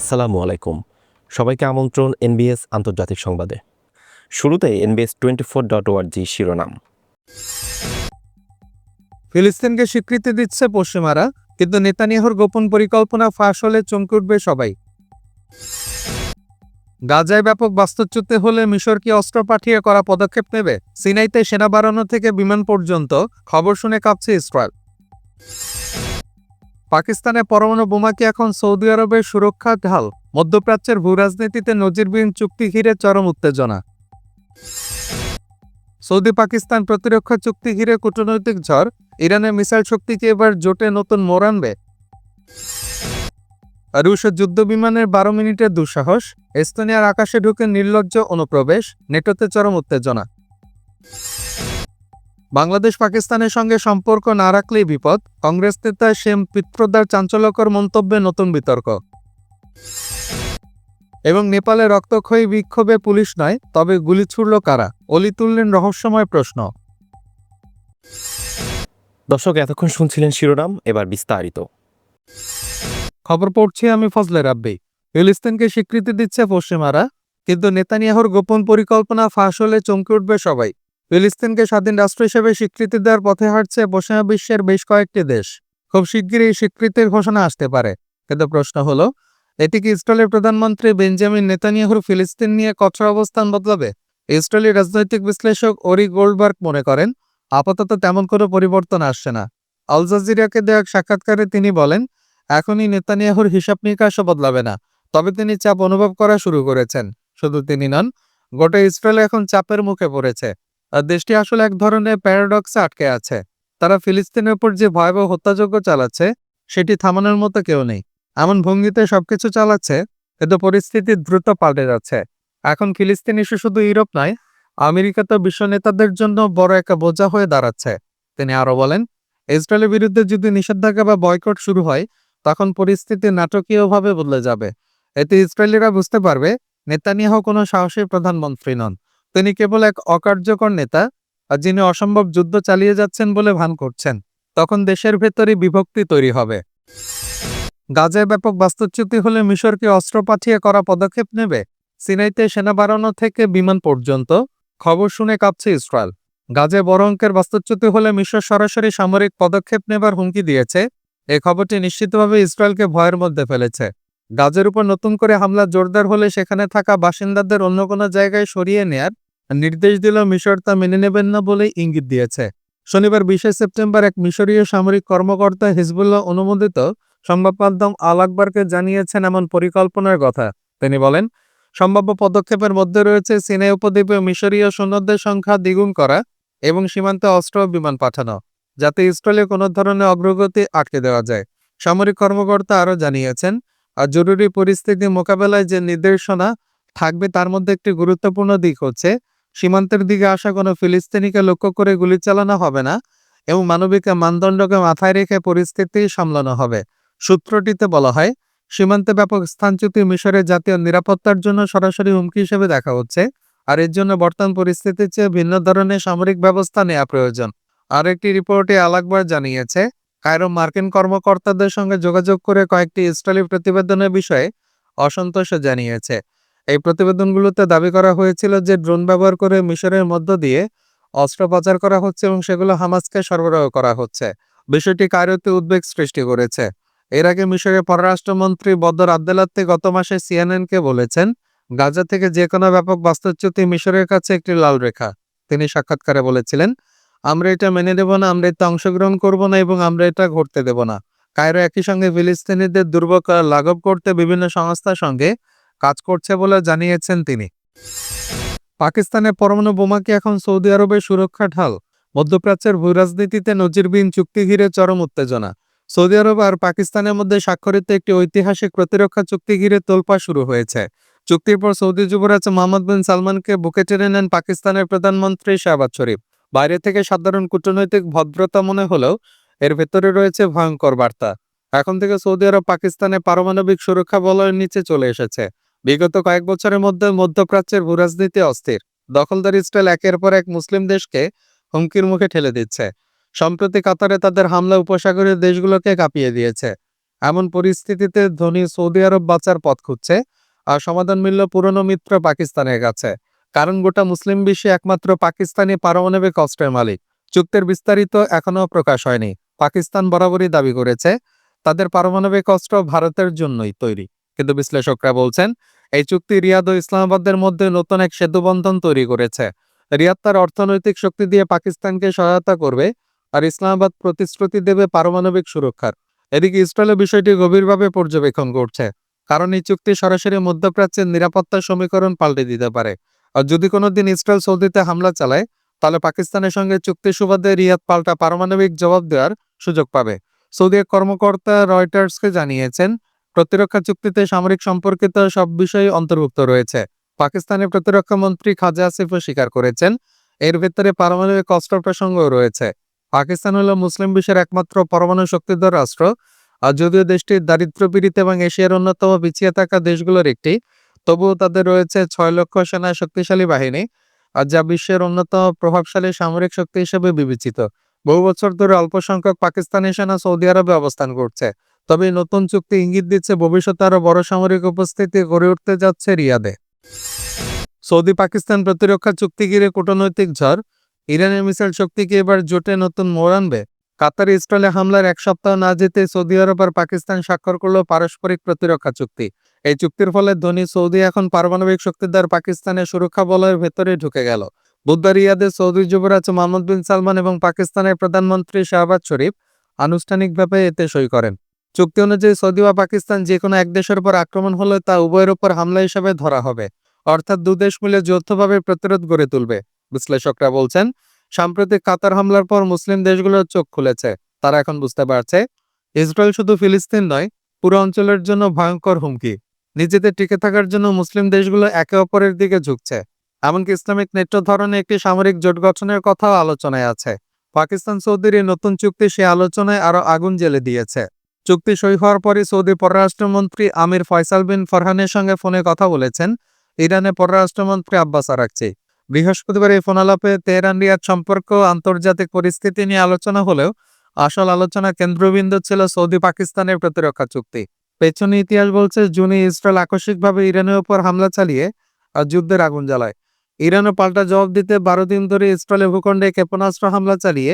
আসসালামু আলাইকুম। সবাইকে আমন্ত্রণ এনবিএস আন্তর্জাতিক সংবাদে। শুরুতে এনবিএস টোয়েন্টি ফোর ডট ওয়ার্জি শিরোনাম। ফিলিস্তিনকে স্বীকৃতি দিচ্ছে পশ্চিমারা, কিন্তু নেতানিয়াহুর গোপন পরিকল্পনা ফাঁস হলে চমকে উঠবে সবাই। গাজায় ব্যাপক বাস্তুচ্যুতি হলে মিশর কি অস্ত্র পাঠিয়ে করা পদক্ষেপ নেবে? সিনাইতে সেনা বাড়ানো থেকে বিমান পর্যন্ত, খবর শুনে কাঁপছে ইসরায়েল। পাকিস্তানে পরমাণু বোমা কি এখন সৌদি আরবের সুরক্ষা ঢাল? মধ্যপ্রাচ্যের ভূরাজনীতিতে নজিরবিহীন চুক্তি ঘিরে চরম উত্তেজনা। সৌদি পাকিস্তান প্রতিরক্ষা চুক্তি ঘিরে কূটনৈতিক ঝড়। ইরানের মিসাইল শক্তিকে এবার জোটে নতুন মোড় আনবে? রুশের যুদ্ধ বিমানের বারো মিনিটের দুঃসাহস। এস্তোনিয়ার আকাশে ঢুকে নির্লজ্জ অনুপ্রবেশ। নেটোতে চরম উত্তেজনা। বাংলাদেশ পাকিস্তানের সঙ্গে সম্পর্ক না রাখলেই বিপদ। কংগ্রেস নেতা শেম পিত্রদার চাঞ্চল্যকর মন্তব্যে নতুন বিতর্ক। এবং নেপালে রক্তক্ষয়ী বিক্ষোভে পুলিশ নয় তবে গুলি ছুড়ল কারা? অলি তুললেন রহস্যময় প্রশ্ন। দর্শক এতক্ষণ শুনছিলেন শিরোনাম এবার বিস্তারিত। খবর পড়ছি আমি ফজলে রাব্বি। ফিলিস্তিনকে স্বীকৃতি দিচ্ছে পশ্চিমারা কিন্তু নেতানিয়াহুর গোপন পরিকল্পনা ফাঁস হলে চমকে উঠবে সবাই। ফিলিস্তিনকে স্বাধীন রাষ্ট্র হিসেবে স্বীকৃতি দেওয়ার পথে হাঁটছে পশ্চিমা বিশ্বের বেশ কয়েকটি দেশ। খুব শিগগিরই স্বীকৃতির ঘোষণা আসতে পারে। কিন্তু প্রশ্ন হলো, এটি কি ইসরায়েলের প্রধানমন্ত্রী বেঞ্জামিন নেতানিয়াহুর ফিলিস্তিন নিয়ে কঠোর অবস্থান বদলাবে? ইসরায়েলি রাজনৈতিক বিশ্লেষক ওরি গোল্ডবার্গ মনে করেন, আপাতত তেমন কোনো পরিবর্তন আসছে না। আল জাজিরাকে দেওয়া সাক্ষাৎকারে তিনি বলেন, এখনই নেতানিয়াহুর হিসাব নিকাশও বদলাবে না। তবে তিনি চাপ অনুভব করা শুরু করেছেন। শুধু তিনি নন, গোটা ইসরায়েল এখন চাপের মুখে পড়েছে। দেশটি আসলে এক ধরনের প্যারাডক্সে আটকে আছে। তারা ফিলিস্তিনের উপর যে ভয়াবহ হত্যাযজ্ঞ চালাচ্ছে, সেটি থামানোর মতো কেউ নেই। এমন ভঙ্গিতে সবকিছু চালাচ্ছে কিন্তু পরিস্থিতি দ্রুত পাল্টে যাচ্ছে। এখন ফিলিস্তিন ইস্যু শুধু ইউরোপ নয়, আমেরিকা তো বিশ্ব নেতাদের জন্য বড় একটা বোঝা হয়ে দাঁড়াচ্ছে। তিনি আরও বলেন, ইসরায়েলের বিরুদ্ধে যদি নিষেধাজ্ঞা বা বয়কট শুরু হয়, তখন পরিস্থিতি নাটকীয়ভাবে বদলে যাবে। এতে ইসরায়েলিরা বুঝতে পারবে, নেতানিয়াহ কোনো সাহসী প্রধানমন্ত্রী নন। তিনি কেবল এক অকার্যকর নেতা যিনি অসম্ভব যুদ্ধ চালিয়ে যাচ্ছেন বলে ভান করছেন। তখন দেশের ভেতরে বিভক্তি তৈরি হবে। গাজায় ব্যাপক বাস্তুচ্যুতি হলে মিশরকে অস্ত্র পাঠিয়ে করা পদক্ষেপ নেবে। সিনাইতে সেনা বাড়ানো থেকে বিমান পর্যন্ত খবর শুনে কাঁপছে ইসরায়েল। গাজে বড় অঙ্কের বাস্তুচ্যুতি হলে মিশর সরাসরি সামরিক পদক্ষেপ নেবার হুমকি দিয়েছে। এ খবরটি নিশ্চিতভাবে ইসরায়েলকে ভয়ের মধ্যে ফেলেছে। গাজের উপর নতুন করে হামলা জোরদার হলে সেখানে থাকা বাসিন্দাদের অন্য কোনো জায়গায় সরিয়ে নেয়ার নির্দেশ দিল মিশর তা মেনে নেবেন না বলেই ইঙ্গিত দিয়েছে। শনিবার বিশে সেপ্টেম্বর এক মিশরীয় সামরিক কর্মকর্তা হিজবুল্লাহ অনুমোদিত সংবাদ মাধ্যম আল আকবরকে জানিয়েছেন এমন পরিকল্পনার কথা। তিনি বলেন, সম্ভাব্য পদক্ষেপের মধ্যে রয়েছে সিনাই উপদ্বীপে মিশরীয় সৈন্যদের সংখ্যা দ্বিগুণ করা এবং সীমান্তে অস্ত্র বিমান পাঠানো, যাতে ইসরায়েলে কোনো ধরনের অগ্রগতি আটকে দেওয়া যায়। সামরিক কর্মকর্তা আরও জানিয়েছেন, আর জরুরি পরিস্থিতি মোকাবেলায় যে নির্দেশনা থাকবে তার মধ্যে একটি গুরুত্বপূর্ণ দিক হচ্ছে সীমান্তের দিকে আসা কোনো ফিলিস্তিনিকে লক্ষ্য করে গুলি চালানো হবে না এবং মানবিক মানদণ্ডকে মাথায় রেখে পরিস্থিতি সামলানো হবে। সূত্রটিতে বলা হয়, সীমান্তে ব্যাপক স্থানচ্যুতি মিশরের জাতীয় নিরাপত্তার জন্য সরাসরি হুমকি হিসেবে দেখা হচ্ছে, আর এর জন্য বর্তমান পরিস্থিতির চেয়ে ভিন্ন ধরনের সামরিক ব্যবস্থা নেওয়া প্রয়োজন। আর একটি রিপোর্টে আলাকবার জানিয়েছে, কায়রো মার্কিন কর্মকর্তাদের সঙ্গে যোগাযোগ করে কয়েকটি ইসরায়েলি প্রতিবেদনের বিষয়ে অসন্তোষ জানিয়েছে। এই প্রতিবেদনগুলোতে দাবি করা হয়েছিল যে ড্রোন ব্যবহার করে মিশরের মধ্য দিয়ে অস্ত্র পাচার করা হচ্ছে এবং সেগুলো হামাসকে সরবরাহ করা হচ্ছে। বিষয়টি কায়রোতে উদ্বেগ সৃষ্টি করেছে। এর আগে মিশরের পররাষ্ট্রমন্ত্রী বদর আবদেলাত্তে গত মাসে সিএনএনকে বলেছেন, গাজা থেকে যে কোনো ব্যাপক বাস্তুচ্যুতি মিশরের কাছে একটি লাল রেখা। তিনি সাক্ষাৎকারে বলেছিলেন, আমরা এটা মেনে দেব না, আমরা এতে অংশগ্রহণ করব না এবং আমরা এটা ঘটতে দেব না। কায়রো একই সঙ্গে ফিলিস্তিনিদের দুর্ভোগ লাঘব করতে বিভিন্ন সংস্থার সঙ্গে কাজ করছে বলে জানিয়েছেন তিনি। পাকিস্তানের পরমাণু বোমা কি এখন সৌদি আরবের সুরক্ষা ঢাল। মধ্যপ্রাচ্যের ভূরাজনীতিতে নজিরবিহীন চুক্তি ঘিরে চরম উত্তেজনা। সৌদি আরব আর পাকিস্তানের মধ্যে স্বাক্ষরিত একটি ঐতিহাসিক প্রতিরক্ষা চুক্তি ঘিরে তোলপা শুরু হয়েছে। চুক্তির পর সৌদি যুবরাজ মোহাম্মদ বিন সালমানকে বুকে টেনে নেন পাকিস্তানের প্রধানমন্ত্রী শাহবাজ শরীফ। বাইরে থেকে সাধারণ কূটনৈতিক ভদ্রতা মনে হলেও এর ভেতরে রয়েছে ভয়ঙ্কর বার্তা। এখন থেকে সৌদি আরব পাকিস্তানের পারমাণবিক সুরক্ষা বলয়ের নিচে চলে এসেছে। বিগত কয়েক বছরের মধ্যে মধ্যপ্রাচ্যের ভূরাজনীতি অস্থির। দখলদার ইসরায়েল একের পর এক মুসলিম দেশকে হুমকির মুখে ঠেলে দিচ্ছে। সম্প্রতি কাতারে তাদের হামলা উপসাগরীয় দেশগুলোকে কাঁপিয়ে দিয়েছে। এমন পরিস্থিতিতে ধনী সৌদি আরব বাঁচার পথ খুঁজছে আর সমাধান মিলল পুরনো মিত্র পাকিস্তানের কাছে। কারণ গোটা মুসলিম বিশ্বে একমাত্র পাকিস্তানি পারমাণবিক অস্ত্রের মালিক। চুক্তির বিস্তারিত এখনও প্রকাশ হয়নি। পাকিস্তান বরাবরই দাবি করেছে, তাদের পারমাণবিক অস্ত্র ভারতের জন্যই তৈরি। কিন্তু বিশ্লেষকরা বলছেন এই চুক্তি রিয়াদ ও ইসলামাবাদের মধ্যে নতুন এক সেতুবন্ধন তৈরি করেছে। রিয়াদ তার অর্থনৈতিক শক্তি দিয়ে পাকিস্তানকে সহায়তা করবে আর ইসলামাবাদ প্রতিশ্রুতি দেবে পারমাণবিক সুরক্ষার। এদিকে ইসরায়েলের বিষয়টি গভীরভাবে পর্যবেক্ষণ করছে, কারণ এই চুক্তি সরাসরি মধ্যপ্রাচ্যের নিরাপত্তা সমীকরণ পাল্টে দিতে পারে। আর যদি কোনোদিন ইসরায়েল সৌদিতে হামলা চালায়, তাহলে পাকিস্তানের সঙ্গে চুক্তি সুবাদে রিয়াদ পাল্টা পারমাণবিক জবাব দেওয়ার সুযোগ পাবে। সৌদি কর্মকর্তা রয়টার্সকে জানিয়েছেন প্রতিরক্ষা চুক্তিতে সামরিক সম্পর্কিত সব বিষয় অন্তর্ভুক্ত রয়েছে। পাকিস্তানের প্রতিরক্ষা মন্ত্রী খাজা আসিফও স্বীকার করেছেন, এর ভেতরে পারমাণবিক অস্ত্র প্রসঙ্গও রয়েছে। পাকিস্তান হলো মুসলিম বিশ্বের একমাত্র পরমাণু শক্তিধর রাষ্ট্র, আর যদিও দেশটির দেশটি দারিদ্র্যপীড়িত এবং এশিয়ার অন্যতম পিছিয়ে থাকা দেশগুলোর একটি, তবুও তাদের রয়েছে ছয় লক্ষ সেনা শক্তিশালী বাহিনী, আর যা বিশ্বের অন্যতম প্রভাবশালী সামরিক শক্তি হিসেবে বিবেচিত। বহু বছর ধরে অল্প সংখ্যক পাকিস্তানি সেনা সৌদি আরবে অবস্থান করছে। তবে নতুন চুক্তি ইঙ্গিত দিচ্ছে ভবিষ্যতে আরও বড় সামরিক উপস্থিতি গড়ে উঠতে যাচ্ছে রিয়াদে। সৌদি পাকিস্তান প্রতিরক্ষা চুক্তি ঘিরে কূটনৈতিক ঝড়। ইরানের মিসাইল শক্তিকে এবার জোটে নতুন মোড় আনবে। কাতার ইসরায়েলে হামলার এক সপ্তাহ না যেতে সৌদি আরব আর পাকিস্তান স্বাক্ষর করল পারস্পরিক প্রতিরক্ষা চুক্তি। এই চুক্তির ফলে ধনী সৌদি এখন পারমাণবিক শক্তিদার পাকিস্তানের সুরক্ষা বলয়ের ভেতরে ঢুকে গেল। বুধবার ইয়াদে সৌদি যুবরাজ মোহাম্মদ বিন সালমান এবং পাকিস্তানের প্রধানমন্ত্রী শাহবাজ শরীফ আনুষ্ঠানিকভাবে এতে সই করেন। চুক্তি অনুযায়ী সৌদি বা পাকিস্তান যে কোনো এক দেশের উপর আক্রমণ হলে তা উভয়ের উপর হামলা হিসেবে ধরা হবে। অর্থাৎ দুদেশ মিলে যৌথভাবে প্রতিরোধ গড়ে তুলবে। বিশ্লেষকরা বলছেন, সাম্প্রতিক কাতার হামলার পর মুসলিম দেশগুলোর চোখ খুলেছে। তারা এখন বুঝতে পারছে, ইসরায়েল শুধু ফিলিস্তিন নয়, পুরো অঞ্চলের জন্য ভয়ঙ্কর হুমকি। নিজেদের টিকে থাকার জন্য মুসলিম দেশগুলো একে অপরের দিকে ঝুঁকছে। এমনকি ইসলামিক নেট্য ধরনের একটি সামরিক জোট গঠনের কথাও আলোচনায় আছে। পাকিস্তান সৌদির এই নতুন চুক্তি সে আলোচনায় আরও আগুন জ্বেলে দিয়েছে। চুক্তি সই হওয়ার পরই সৌদি পররাষ্ট্রমন্ত্রী আমির ফয়সাল বিন ফরহানের সঙ্গে ফোনে কথা বলেছেন ইরানের পররাষ্ট্রমন্ত্রী আব্বাস আরাকচি। বৃহস্পতিবার এই ফোনালাপে তেহরান রিয়াদ সম্পর্ক, আন্তর্জাতিক পরিস্থিতি নিয়ে আলোচনা হলেও আসল আলোচনা কেন্দ্রবিন্দু ছিল সৌদি পাকিস্তানের প্রতিরক্ষা চুক্তি। পেছনে ইতিহাস বলছে, জুনে ইসরায়েল আকস্মিকভাবে ইরানের উপর হামলা চালিয়ে যুদ্ধের আগুন জ্বালায়। ইরানও পাল্টা জবাব দিতে বারো দিন ধরে ইসরায়েলের ভূখণ্ডে ক্ষেপণাস্ত্র হামলা চালিয়ে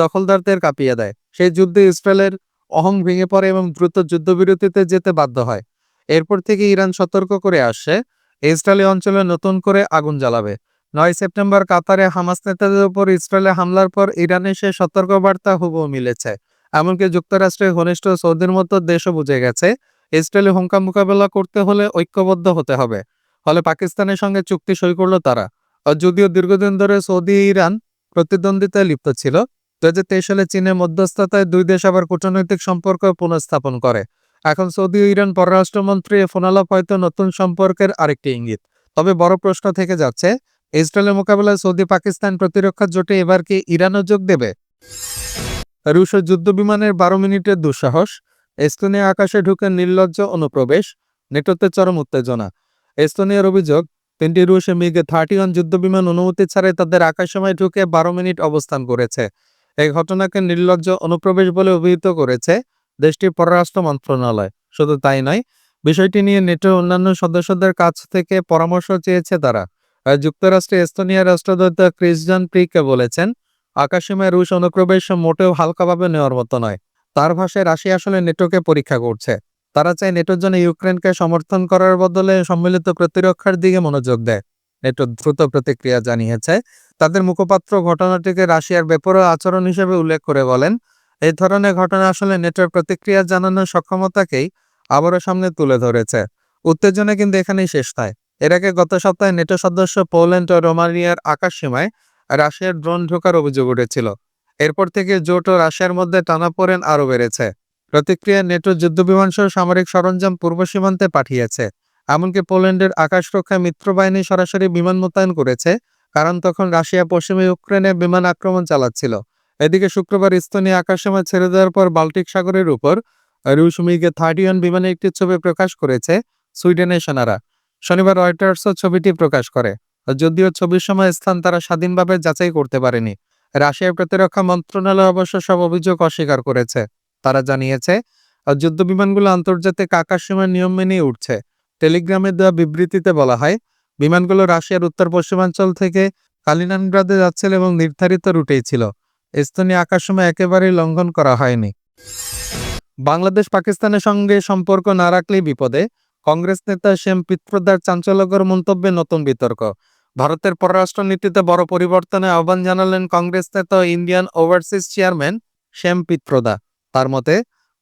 দখলদারদের কাঁপিয়ে দেয়। সেই যুদ্ধে ইসরায়েলের অহং ভেঙে পড়ে এবং দ্রুত যুদ্ধবিরতিতে যেতে বাধ্য হয়। এরপর থেকে ইরান সতর্ক করে আসছে ইসরায়েলি অঞ্চলে নতুন করে আগুন জ্বালাবে। নয় সেপ্টেম্বর কাতারে হামাস নেতাদের উপর ইসরায়েলে হামলার পর ইরানে সে সতর্কবার্তা হুবহু মিলেছে। এমনকি যুক্তরাষ্ট্রের ঘনিষ্ঠ সৌদির মতো দেশও বুঝে গেছে, ইসরায়েলি হুঙ্কা মোকাবেলা করতে হলে ঐক্যবদ্ধ হতে হবে। ফলে পাকিস্তানের সঙ্গে চুক্তি সই করল তারা। যদিও দীর্ঘদিন ধরে সৌদি ইরান প্রতিদ্বন্দ্বিতায় লিপ্ত ছিল দু হাজার তেইশ সালে চীনের মধ্যস্থতায় দুই দেশ আবার কূটনৈতিক সম্পর্ক পুনঃস্থাপন করে। এখন সৌদি ইরান পররাষ্ট্রমন্ত্রী ফোনালাপ হয়তো নতুন সম্পর্কের আরেকটি ইঙ্গিত। তবে বড় প্রশ্ন থেকে যাচ্ছে, ইসরায়েলের মোকাবেলায় সৌদি পাকিস্তান প্রতিরক্ষা জোটে এবার কি ইরানও যোগ দেবে? রুশ ও যুদ্ধবিমানের বারো মিনিটের দুঃসাহস, এস্তোনিয়া আকাশে ঢুকে নির্লজ্জ অনুপ্রবেশ, নেটোতে চরম উত্তেজনা। এস্তোনিয়ার অভিযোগ, তিনটি রুশ মিগে থার্টি ওয়ান যুদ্ধবিমান অনুমতি ছাড়াই তাদের আকাশসময় ঢুকে বারো মিনিট অবস্থান করেছে। এই ঘটনাকে নির্লজ্জ অনুপ্রবেশ বলে অভিহিত করেছে দেশটির পররাষ্ট্র মন্ত্রণালয়। শুধু তাই নয়, বিষয়টি নিয়ে নেটোর অন্যান্য সদস্যদের কাছ থেকে পরামর্শ চেয়েছে তারা। যুক্তরাষ্ট্রে এস্তোনিয়ার রাষ্ট্রদূত ক্রিসজান প্রিকে বলেছেন আকাশসীমায় রুশ অনুপ্রবেশ মোটেও হালকাভাবে নেওয়ার মতো নয়। তার ভাষায়, রাশিয়া আসলে নেটোকে পরীক্ষা করছে। তারা চায় নেটোর জন্য ইউক্রেনকে সমর্থন করার বদলে সম্মিলিত প্রতিরক্ষার দিকে মনোযোগ দেয়। নেটো দ্রুত প্রতিক্রিয়া জানিয়েছে। তাদের মুখপাত্র ঘটনাটিকে রাশিয়ার বেপরোয়া আচরণ হিসেবে উল্লেখ করে বলেন, এই ধরনের ঘটনা আসলে নেটোর প্রতিক্রিয়া জানানোর সক্ষমতাকেই আবারও সামনে তুলে ধরেছে। উত্তেজনা কিন্তু এখানেই শেষ নয়। এর আগে গত সপ্তাহে নেটো সদস্য পোল্যান্ড ও রোমানিয়ার আকাশসীমায় রাশিয়ার ড্রোন ঢোকার অভিযোগ উঠেছিল। এরপর থেকে জোট ও রাশিয়ার মধ্যে টানাপোড়েন আরও বেড়েছে। প্রতিক্রিয়া নেটো যুদ্ধবিমান সহ সামরিক সরঞ্জাম পূর্ব সীমান্তে পাঠিয়েছে। এমনকি পোল্যান্ডের আকাশরক্ষা মিত্রবাহিনী সরাসরি বিমান মোতায়েন করেছে, কারণ তখন রাশিয়া পশ্চিমে ইউক্রেনে বিমান আক্রমণ চালাচ্ছিল। এদিকে শুক্রবার স্তনীয় আকাশসীমা ছেড়ে দেওয়ার পর বাল্টিক সাগরের উপর রুশ মিগে থার্টি ওয়ান বিমানে একটি ছবি প্রকাশ করেছে সুইডেনের সেনারা। শনিবার রয়টার্সও ছবিটি প্রকাশ করে। যদিও ছবির সময় স্থান তারা স্বাধীনভাবে যাচাই করতে পারেনি। রাশিয়ার প্রতিরক্ষা মন্ত্রণালয় অবশ্য সব অভিযোগ অস্বীকার করেছে। তারা জানিয়েছে যুদ্ধ বিমানগুলো আন্তর্জাতিক আকাশসীমার নিয়ম মেনেই উঠছে টেলিগ্রামে দেওয়া বিবৃতিতে বলা হয়, বিমানগুলো রাশিয়ার উত্তর পশ্চিমাঞ্চল থেকে কালিনানগ্রাদে যাচ্ছিল এবং নির্ধারিত রুটেই ছিল। স্থানীয় আকাশসীমা একেবারেই লঙ্ঘন করা হয়নি। বাংলাদেশ পাকিস্তানের সঙ্গে সম্পর্ক না রাখলেই বিপদে, কংগ্রেস নেতা শ্যাম পিত্রদার চাঞ্চল্যকর মন্তব্যে নতুন বিতর্ক। ভারতের পররাষ্ট্র নীতিতে বড় পরিবর্তনে আহ্বান জানালেন কংগ্রেস নেতা Indian overseas chairman Sam Pitroda. তার মতে,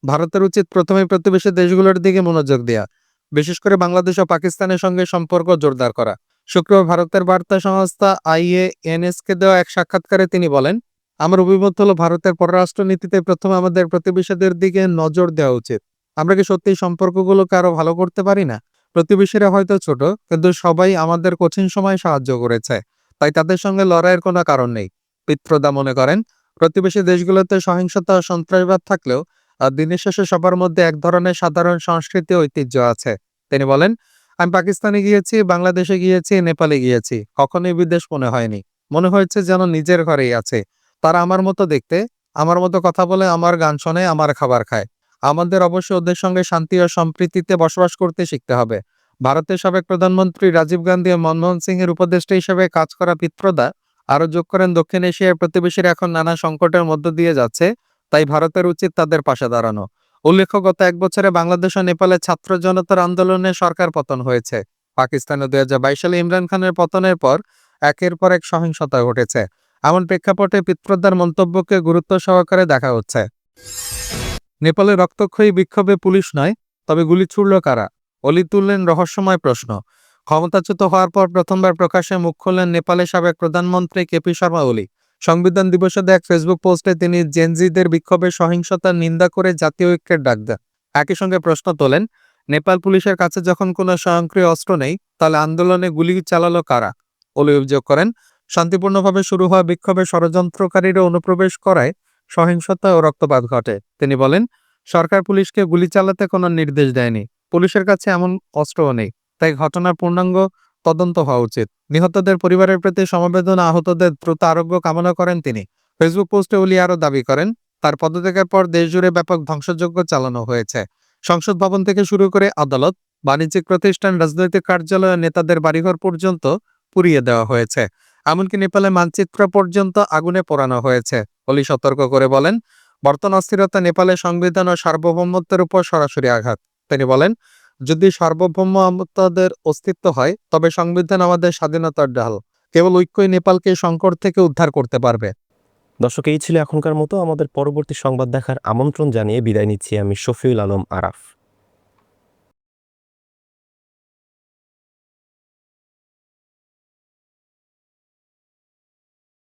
ভারতের উচিত প্রথমে প্রতিবেশী দেশগুলোর দিকে মনোযোগ দেওয়া বিশেষ করে বাংলাদেশ ও পাকিস্তানের সঙ্গে সম্পর্ক জোরদার করা। শুক্রবার ভারতের বার্তা সংস্থা আইএএনএসকে দেওয়া এক সাক্ষাৎকারে তিনি বলেন, আমার অভিমত হলো ভারতের পররাষ্ট্রনীতিতে প্রথমে আমাদের প্রতিবেশীদের দিকে নজর দেওয়া উচিত। আমরা কি সত্যি সম্পর্কগুলোকে আরও ভালো করতে পারি না? প্রতিবেশীরা হয়তো ছোট, কিন্তু সবাই আমাদের কঠিন সময় সাহায্য করেছে। তাই তাদের সঙ্গে লড়াইয়ের কোনো কারণ নেই। পিত্রদা মনে করেন, প্রতিবেশী দেশগুলোতে সহিংসতা সন্ত্রাসবাদ থাকলেও দিনের শেষে সবার মধ্যে এক ধরনের সাধারণ সংস্কৃতি ঐতিহ্য আছে। তিনি বলেন, আমি পাকিস্তানে গিয়েছি, বাংলাদেশে গিয়েছি, নেপালে গিয়েছি। কখনোই বিদেশ মনে হয়নি। মনে হয়েছে যেন নিজের ঘরেই আছে। তারা আমার মতো দেখতে, আমার মতো কথা বলে, আমার গান শোনে, আমার খাবার খায়। আমাদের অবশ্য ওদের সঙ্গে শান্তি ও সম্প্রীতিতে বসবাস করতে শিখতে হবে। ভারতের সাবেক প্রধানমন্ত্রী রাজীব গান্ধী ও মনমোহন সিং এর উপদেষ্টা হিসেবে কাজ করা পিত্রদা আরও যোগ করেন দক্ষিণ এশিয়ার প্রতিবেশীরা এখন নানা সংকটের মধ্য দিয়ে যাচ্ছে। তাই ভারতের উচিত তাদের পাশে দাঁড়ানো। উল্লেখ্য গত এক বছরে বাংলাদেশ ও নেপালে ছাত্র জনতার আন্দোলনে সরকার পতন হয়েছে। পাকিস্তানে দুই হাজার বাইশ সালে ইমরান খানের পতনের পর একের পর এক সহিংসতা ঘটেছে। এমন প্রেক্ষাপটে পিত্রদার মন্তব্যকে গুরুত্ব সহকারে দেখা হচ্ছে। নেপালে রক্তক্ষয়ী বিক্ষোভে পুলিশ নয়, তবে গুলি ছুড়ল কারা? অলি তুললেন রহস্যময় প্রশ্ন। ক্ষমতাচ্যুত হওয়ার পর প্রথমবার প্রকাশ্যে মুখ খুললেন নেপালের সাবেক প্রধানমন্ত্রী কেপি শর্মা ওলি সংবিধান দিবসে এক ফেসবুক পোস্টে তিনি জেনজিদের বিক্ষোভে সহিংসতার নিন্দা করে জাতীয় ঐক্যের ডাক দেন। একই সঙ্গে প্রশ্ন তোলেন, নেপাল পুলিশের কাছে যখন কোনো স্বয়ংক্রিয় অস্ত্র নেই, তাহলে আন্দোলনে গুলি চালালো কারা? ওলি অভিযোগ করেন, শান্তিপূর্ণভাবে শুরু হওয়া বিক্ষোভে ষড়যন্ত্রকারীরা অনুপ্রবেশ করায় সহিংসতা ও রক্তপাত ঘটে। তিনি বলেন, সরকার পুলিশকে গুলি চালাতে কোনো নির্দেশ দেয়নি। পুলিশের কাছে এমন অস্ত্রও নেই। তাই ঘটনার পূর্ণাঙ্গ তদন্ত হওয়া উচিত। নিহতদের পরিবারের প্রতি সমবেদনা আহতদের দ্রুত আরোগ্য কামনা করেন তিনি। ফেসবুক পোস্টে উলি আরও দাবি করেন, তার পদত্যাগের পর দেশজুড়ে ব্যাপক ধ্বংসযজ্ঞ চালানো হয়েছে। সংসদ ভবন থেকে শুরু করে আদালত, বাণিজ্যিক প্রতিষ্ঠান, রাজনৈতিক কার্যালয় নেতাদের বাড়িঘর পর্যন্ত পুড়িয়ে দেওয়া হয়েছে। এমনকি নেপালে মানচিত্র পর্যন্ত আগুনে পোড়ানো হয়েছে। অলি সতর্ক করে বলেন, বর্তমান অস্থিরতা নেপালের সংবিধান ও সার্বভৌমত্বের উপর সরাসরি আঘাত। তিনি বলেন যদি সার্বভৌমতাদের অস্তিত্ব হয়, তবে সংবিধান আমাদের স্বাধীনতার ডাল কেবল ঐক্যই নেপালকে সংকট থেকে উদ্ধার করতে পারবে। দর্শক, এই ছিল এখনকার মতো। আমাদের পরবর্তী সংবাদ দেখার আমন্ত্রণ জানিয়ে বিদায় নিচ্ছি আমি শফিউল আলম আরাফ।